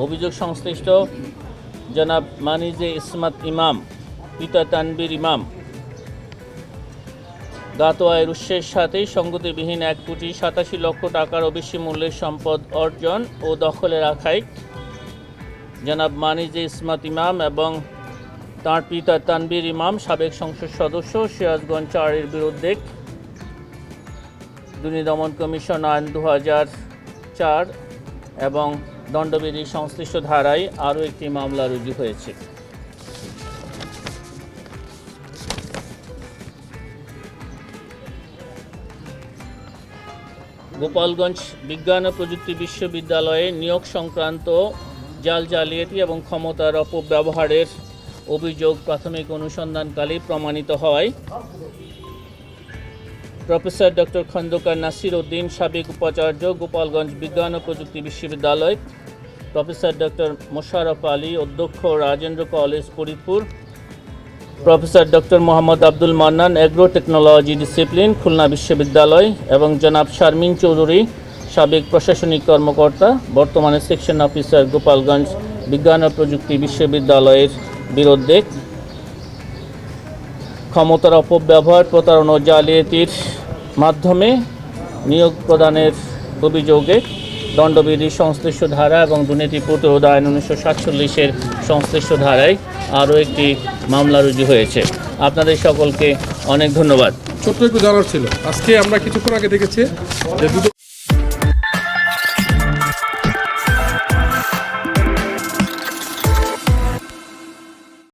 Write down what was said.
অভিযোগ সংশ্লিষ্ট জনাব মানিজে ইসমাত ইমাম, পিতা তানবির ইমাম। আয়ের উৎসের সাথে সঙ্গতিবিহীন এক কোটি সাতাশি লক্ষ টাকারও বেশি মূল্যের সম্পদ অর্জন ও দখলে রাখায় জনাব মানিজে ইসমাত ইমাম এবং তাঁর পিতা তানবির ইমাম সাবেক সংসদ সদস্য সিরাজগঞ্জ চারের বিরুদ্ধে দুর্নীতি দমন কমিশন আইন দু চার এবং দণ্ডবিধি সংশ্লিষ্ট ধারায় আরও একটি মামলা রুজু হয়েছে। গোপালগঞ্জ বিজ্ঞান ও প্রযুক্তি বিশ্ববিদ্যালয়ে নিয়োগ সংক্রান্ত জাল জালিয়াতি এবং ক্ষমতার অপব্যবহারের অভিযোগ প্রাথমিক অনুসন্ধানকালে প্রমাণিত হয়। প্রফেসর ডক্টর খন্দকার নাসির উদ্দিন, সাবেক উপাচার্য গোপালগঞ্জ বিজ্ঞান ও প্রযুক্তি বিশ্ববিদ্যালয়, প্রফেসর ডক্টর মোশারফ আলী, অধ্যক্ষ Rajendra college, Faridpur, professor doctor Mohammad Abdul Mannan agro technology discipline, Khulna বিশ্ববিদ্যালয় এবং জনাব শারমিন চৌধুরী, সাবেক প্রশাসনিক কর্মকর্তা, বর্তমানে সেকশন অফিসার গোপালগঞ্জ বিজ্ঞান ও প্রযুক্তি বিশ্ববিদ্যালয়ের বিরুদ্ধে ক্ষমতার অপব্যবহার, প্রতারণা জালিয়াতির মাধ্যমে নিয়োগ প্রদানের অভিযোগে দণ্ডবিধি সংশ্লিষ্ট ধারা এবং দুর্নীতি প্রতিরোধ আইন উনিশশো সাতচল্লিশের সংশ্লিষ্ট ধারায় আরও একটি মামলা রুজু হয়েছে। আপনাদের সকলকে অনেক ধন্যবাদ। ছোট্ট একটু জানার ছিল। আজকে আমরা কিছুক্ষণ আগে দেখেছি যে দুটো